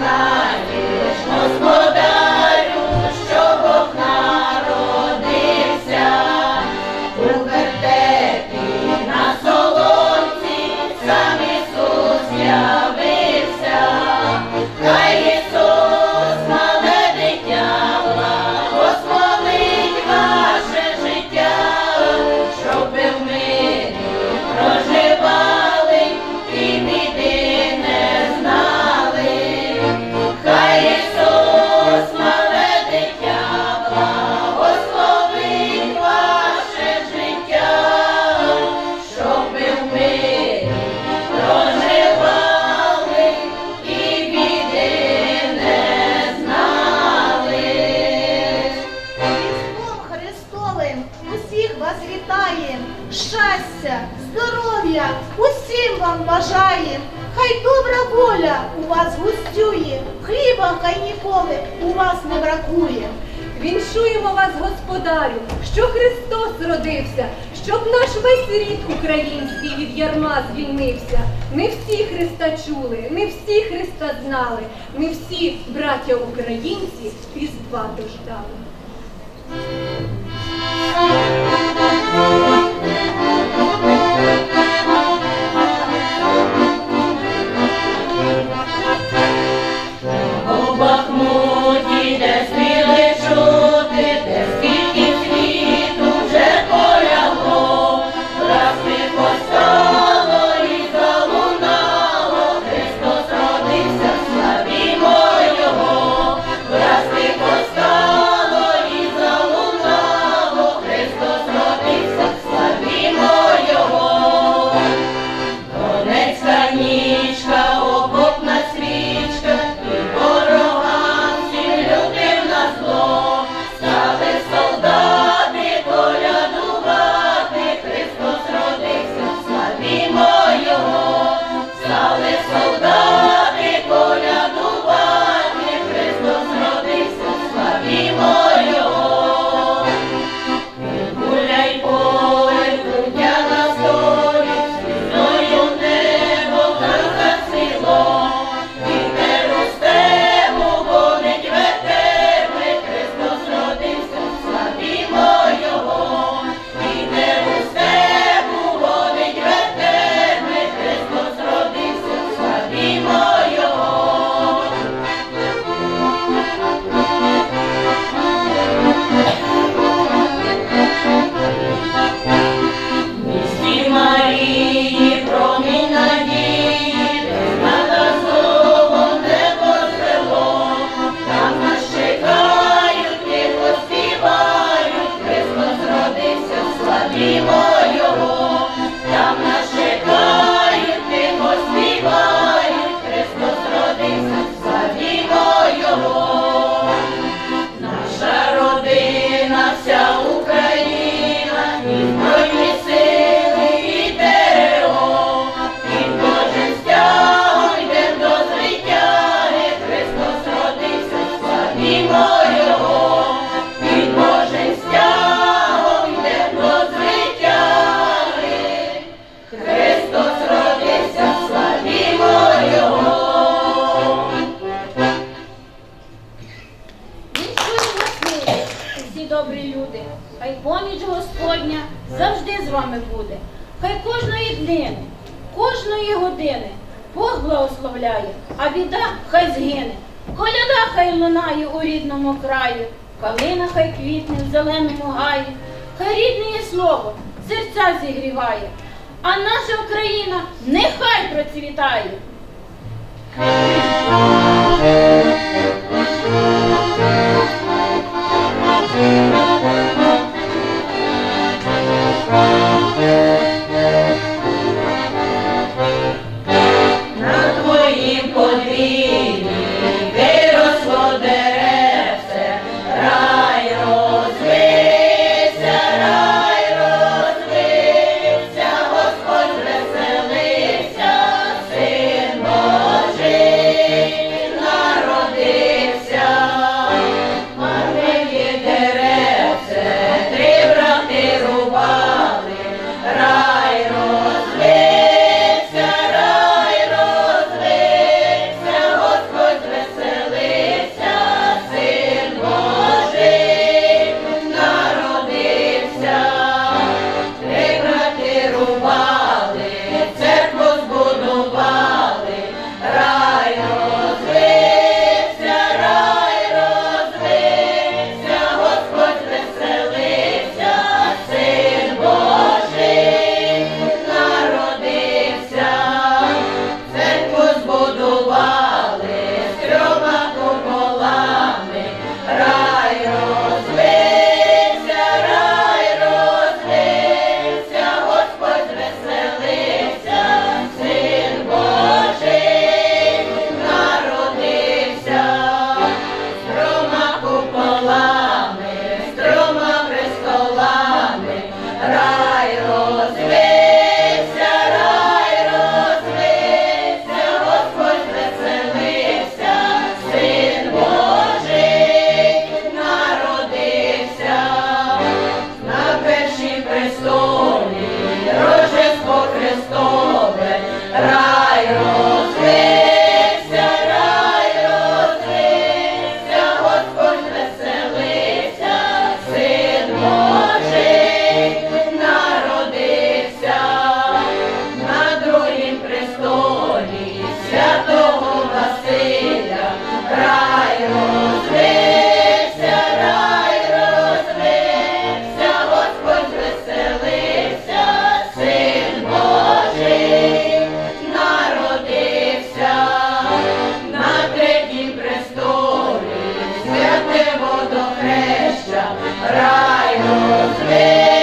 나. щастя, здоров'я усім вам бажає, хай добра воля у вас густює, хліба хай ніколи у вас не бракує. Віншуємо вас, Господарю, що Христос родився, щоб наш весь рід український від ярма звільнився. Не всі Христа чули, не всі Христа знали, не всі браття українці Різдва дождали. нами буде. Хай кожної днини, кожної години Бог благословляє, а біда хай згине. Коляда хай лунає у рідному краю, калина хай квітне в зеленому гаї, хай рідне слово серця зігріває, а наша Україна нехай процвітає. райну спи.